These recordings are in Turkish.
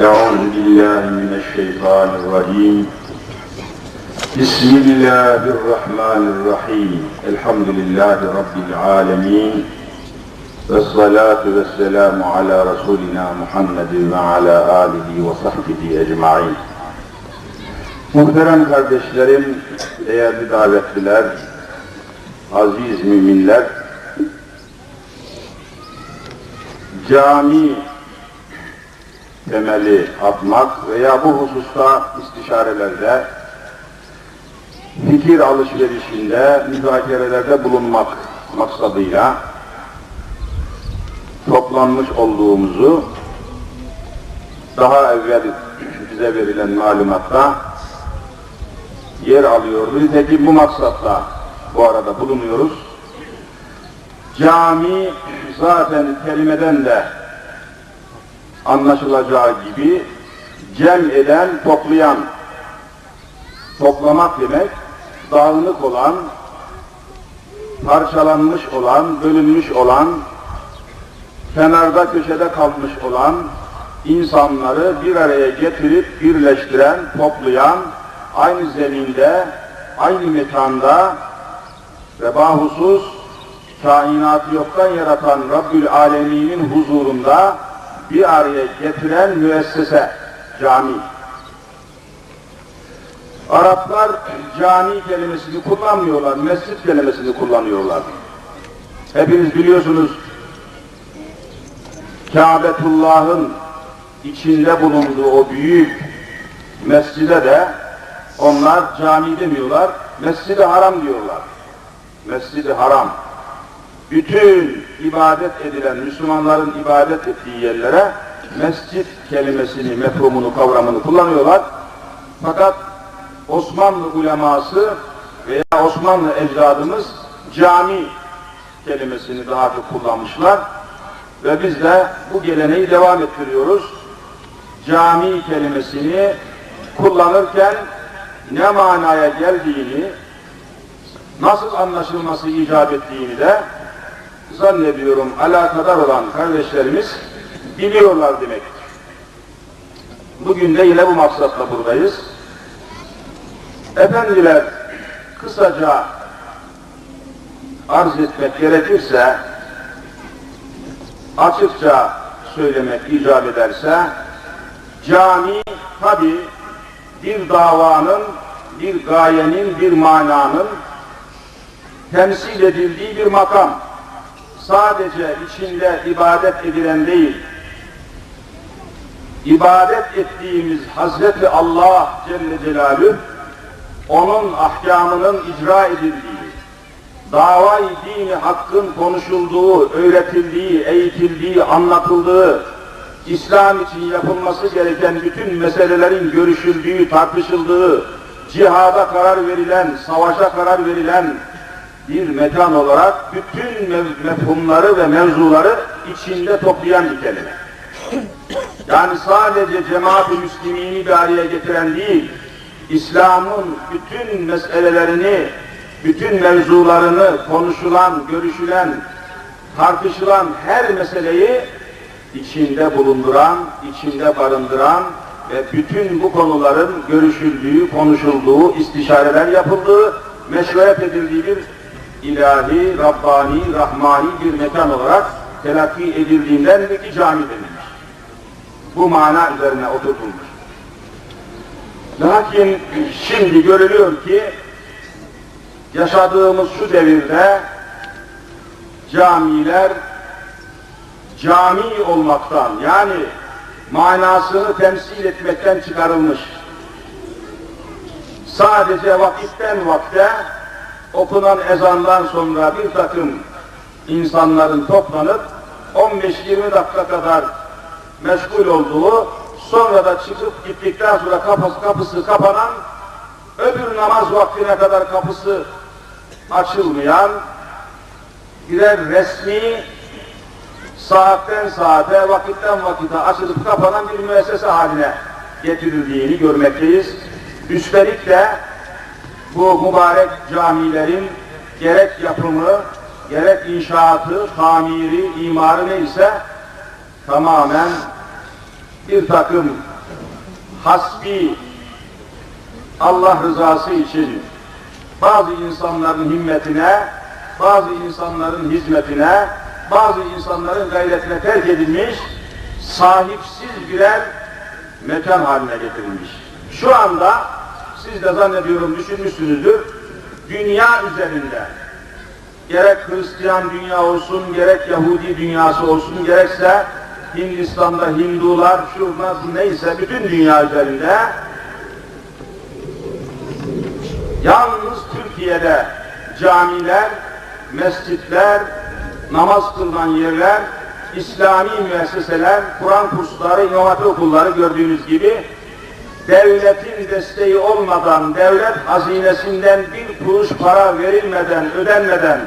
أعوذ بالله من الشيطان الرجيم. بسم الله الرحمن الرحيم. الحمد لله رب العالمين. والصلاة والسلام على رسولنا محمد وعلى آله وصحبه أجمعين. Muhterem kardeşlerim, değerli davetliler, aziz müminler, cami temeli atmak veya bu hususta istişarelerde, fikir alışverişinde, müzakerelerde bulunmak maksadıyla toplanmış olduğumuzu daha evvel bize verilen malumatta yer alıyordu. Nitekim bu maksatla bu arada bulunuyoruz. Cami zaten kelimeden de anlaşılacağı gibi cem eden, toplayan, toplamak demek, dağınık olan, parçalanmış olan, bölünmüş olan, kenarda köşede kalmış olan insanları bir araya getirip birleştiren, toplayan, aynı zeminde, aynı mekanda ve bahusus kainatı yoktan yaratan Rabbül Alemin'in huzurunda bir araya getiren müessese, cami. Araplar cami kelimesini kullanmıyorlar, mescit kelimesini kullanıyorlar. Hepiniz biliyorsunuz Kâbetullah'ın içinde bulunduğu o büyük mescide de onlar cami demiyorlar, mescid-i haram diyorlar. Mescid-i haram. Bütün ibadet edilen, Müslümanların ibadet ettiği yerlere mescit kelimesini, mefhumunu, kavramını kullanıyorlar. Fakat Osmanlı uleması veya Osmanlı ecdadımız cami kelimesini daha çok kullanmışlar. Ve biz de bu geleneği devam ettiriyoruz. Cami kelimesini kullanırken ne manaya geldiğini, nasıl anlaşılması icap ettiğini de zannediyorum alakadar olan kardeşlerimiz biliyorlar demektir. Bugün de yine bu maksatla buradayız. Efendiler kısaca arz etmek gerekirse açıkça söylemek icap ederse cami tabi bir davanın, bir gayenin, bir mananın temsil edildiği bir makam. Sadece içinde ibadet edilen değil, ibadet ettiğimiz Hazreti Allah Celle Celaluhu, onun ahkamının icra edildiği, davayı dini hakkın konuşulduğu, öğretildiği, eğitildiği, anlatıldığı, İslam için yapılması gereken bütün meselelerin görüşüldüğü, tartışıldığı, cihada karar verilen, savaşa karar verilen bir mekan olarak bütün mefhumları ve mevzuları içinde toplayan bir kelime. Yani sadece cemaat-ı müslimini bir araya getiren değil, İslam'ın bütün meselelerini, bütün mevzularını konuşulan, görüşülen, tartışılan her meseleyi içinde bulunduran, içinde barındıran ve bütün bu konuların görüşüldüğü, konuşulduğu, istişareler yapıldığı, meşruiyet edildiği bir ilahi, Rabbani, Rahmani bir mekan olarak telakki edildiğinden ki cami denilmiş. Bu mana üzerine oturtulmuş. Lakin şimdi görülüyor ki yaşadığımız şu devirde camiler cami olmaktan yani manasını temsil etmekten çıkarılmış. Sadece vakitten vakte okunan ezandan sonra bir takım insanların toplanıp 15-20 dakika kadar meşgul olduğu sonra da çıkıp gittikten sonra kapısı, kapısı kapanan öbür namaz vaktine kadar kapısı açılmayan birer resmi saatten saate, vakitten vakite açılıp kapanan bir müessese haline getirildiğini görmekteyiz. Üstelik de bu mübarek camilerin gerek yapımı, gerek inşaatı, tamiri, imarı neyse tamamen bir takım hasbi Allah rızası için bazı insanların himmetine, bazı insanların hizmetine, bazı insanların gayretine terk edilmiş, sahipsiz birer mekan haline getirilmiş. Şu anda siz de zannediyorum düşünmüşsünüzdür, dünya üzerinde gerek Hristiyan dünya olsun, gerek Yahudi dünyası olsun, gerekse Hindistan'da Hindular, şurada neyse bütün dünya üzerinde yalnız Türkiye'de camiler, mescitler, namaz kılınan yerler, İslami müesseseler, Kur'an kursları, Hatip okulları gördüğünüz gibi devletin desteği olmadan, devlet hazinesinden bir kuruş para verilmeden, ödenmeden,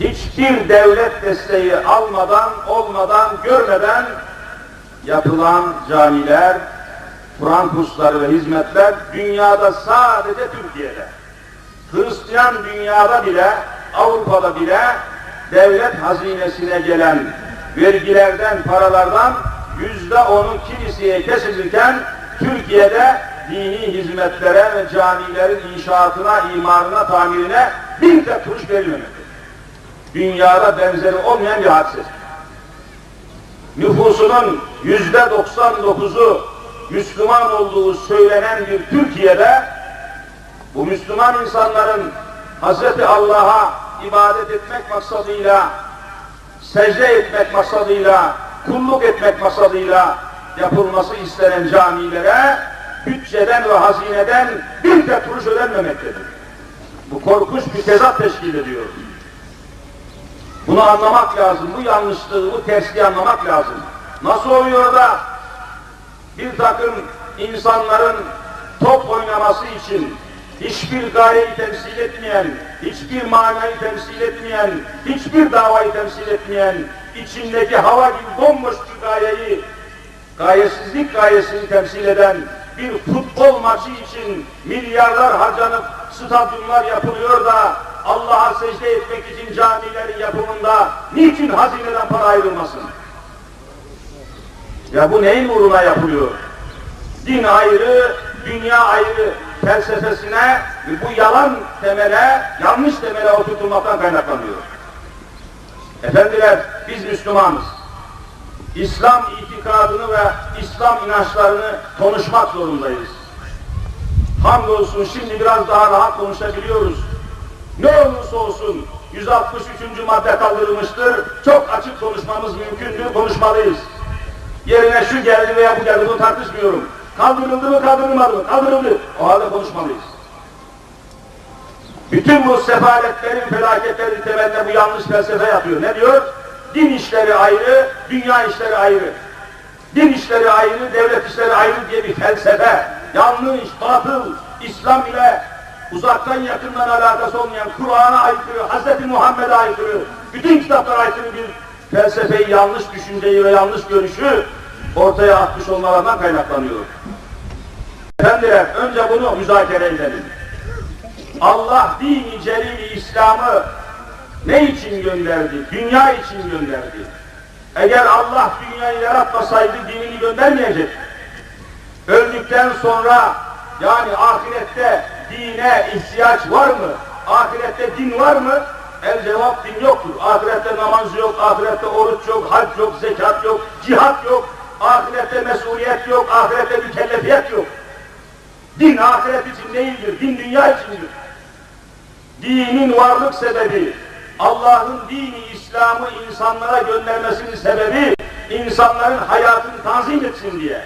hiçbir devlet desteği almadan, olmadan, görmeden yapılan camiler, Kur'an kursları ve hizmetler dünyada sadece Türkiye'de. Hristiyan dünyada bile, Avrupa'da bile devlet hazinesine gelen vergilerden, paralardan yüzde onu kiliseye kesilirken Türkiye'de dini hizmetlere ve camilerin inşaatına, imarına, tamirine bir tek kuruş verilmemektedir. Dünyada benzeri olmayan bir hadise. Nüfusunun yüzde 99'u Müslüman olduğu söylenen bir Türkiye'de bu Müslüman insanların Hazreti Allah'a ibadet etmek maksadıyla, secde etmek maksadıyla, kulluk etmek maksadıyla yapılması istenen camilere bütçeden ve hazineden bir tek kuruş ödenmemektedir. Bu korkunç bir tezat teşkil ediyor. Bunu anlamak lazım, bu yanlışlığı, bu tersliği anlamak lazım. Nasıl oluyor da bir takım insanların top oynaması için hiçbir gayeyi temsil etmeyen, hiçbir manayı temsil etmeyen, hiçbir davayı temsil etmeyen, içindeki hava gibi bomboş bir gayeyi, gayesizlik gayesini temsil eden bir futbol maçı için milyarlar harcanıp stadyumlar yapılıyor da Allah'a secde etmek için camilerin yapımında niçin hazineden para ayrılmasın? Ya bu neyin uğruna yapılıyor? Din ayrı, dünya ayrı felsefesine bu yalan temele, yanlış temele oturtulmaktan kaynaklanıyor. Efendiler, biz Müslümanız. İslam itikadını ve İslam inançlarını konuşmak zorundayız. Hamdolsun şimdi biraz daha rahat konuşabiliyoruz. Ne olursa olsun 163. madde kaldırılmıştır. Çok açık konuşmamız mümkündür, konuşmalıyız. Yerine şu geldi veya bu geldi bunu tartışmıyorum. Kaldırıldı mı kaldırılmadı mı? Kaldırıldı. O halde konuşmalıyız. Bütün bu sefaletlerin, felaketlerin temelinde bu yanlış felsefe yapıyor. Ne diyor? Din işleri ayrı, dünya işleri ayrı. Din işleri ayrı, devlet işleri ayrı diye bir felsefe. Yanlış, batıl, İslam ile uzaktan yakından alakası olmayan Kur'an'a aykırı, Hz. Muhammed'e aykırı, bütün kitaplara aykırı bir felsefeyi, yanlış düşünceyi ve yanlış görüşü ortaya atmış olmalarından kaynaklanıyor. Efendiler, önce bunu müzakere edelim. Allah dini celili İslam'ı ne için gönderdi? Dünya için gönderdi. Eğer Allah dünyayı yaratmasaydı dinini göndermeyecek. Öldükten sonra yani ahirette dine ihtiyaç var mı? Ahirette din var mı? El cevap din yoktur. Ahirette namaz yok, ahirette oruç yok, hac yok, zekat yok, cihat yok. Ahirette mesuliyet yok, ahirette mükellefiyet yok. Din ahiret için değildir, din dünya içindir. Dinin varlık sebebi, Allah'ın dini İslam'ı insanlara göndermesinin sebebi, insanların hayatını tanzim etsin diye.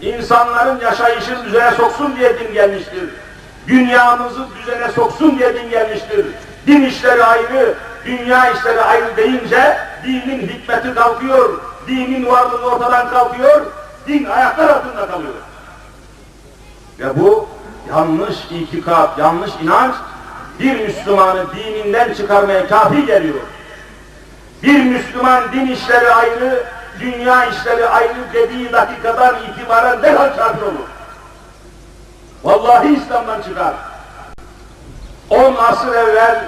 İnsanların yaşayışını düzene soksun diye din gelmiştir. Dünyamızı düzene soksun diye din gelmiştir. Din işleri ayrı, dünya işleri ayrı deyince dinin hikmeti kalkıyor, dinin varlığı ortadan kalkıyor, din ayaklar altında kalıyor. Ve bu yanlış itikat, yanlış inanç bir Müslümanı dininden çıkarmaya kafi geliyor. Bir Müslüman din işleri ayrı, dünya işleri ayrı dediği dakikadan itibaren derhal kafir olur. Vallahi İslam'dan çıkar. On asır evvel,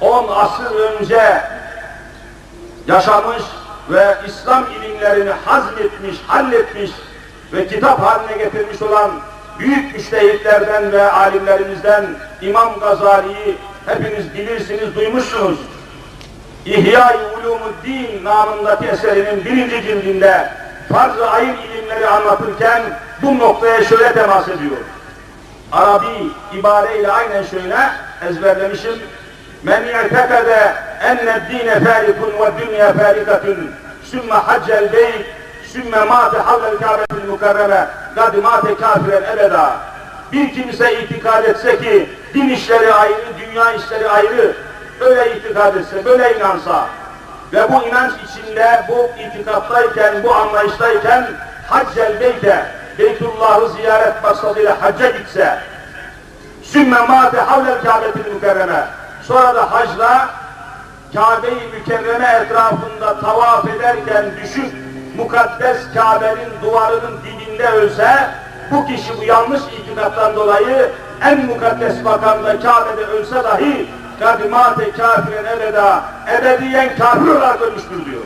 on asır önce yaşamış, ve İslam ilimlerini hazmetmiş, halletmiş ve kitap haline getirmiş olan büyük müştehitlerden ve alimlerimizden İmam Gazali'yi hepiniz bilirsiniz, duymuşsunuz. İhya-i Ulumuddin namındaki eserinin birinci cildinde farz-ı ayın ilimleri anlatırken bu noktaya şöyle temas ediyor. Arabi ibareyle aynen şöyle ezberlemişim. Men i'tekede enne dine farikun ve dünya farikatun sümme haccel beyt sümme mâte havlel kâbetil mukarreme gadi mâte kafiren ebeda. Bir kimse itikad etse ki din işleri ayrı, dünya işleri ayrı, öyle itikad etse, böyle inansa ve bu inanç içinde, bu itikattayken, bu anlayıştayken haccel beyte, Beytullah'ı ziyaret maksadıyla hacca gitse, sümme mâte havlel kâbetil mükerreme, sonra da hacla Kabe-i Mükerreme etrafında tavaf ederken düşüp mukaddes Kabe'nin duvarının dibinde ölse, bu kişi bu yanlış itikattan dolayı en mukaddes makamda Kabe'de ölse dahi kadimate kafiren ebeda ebediyen kafir olarak ölmüştür diyor.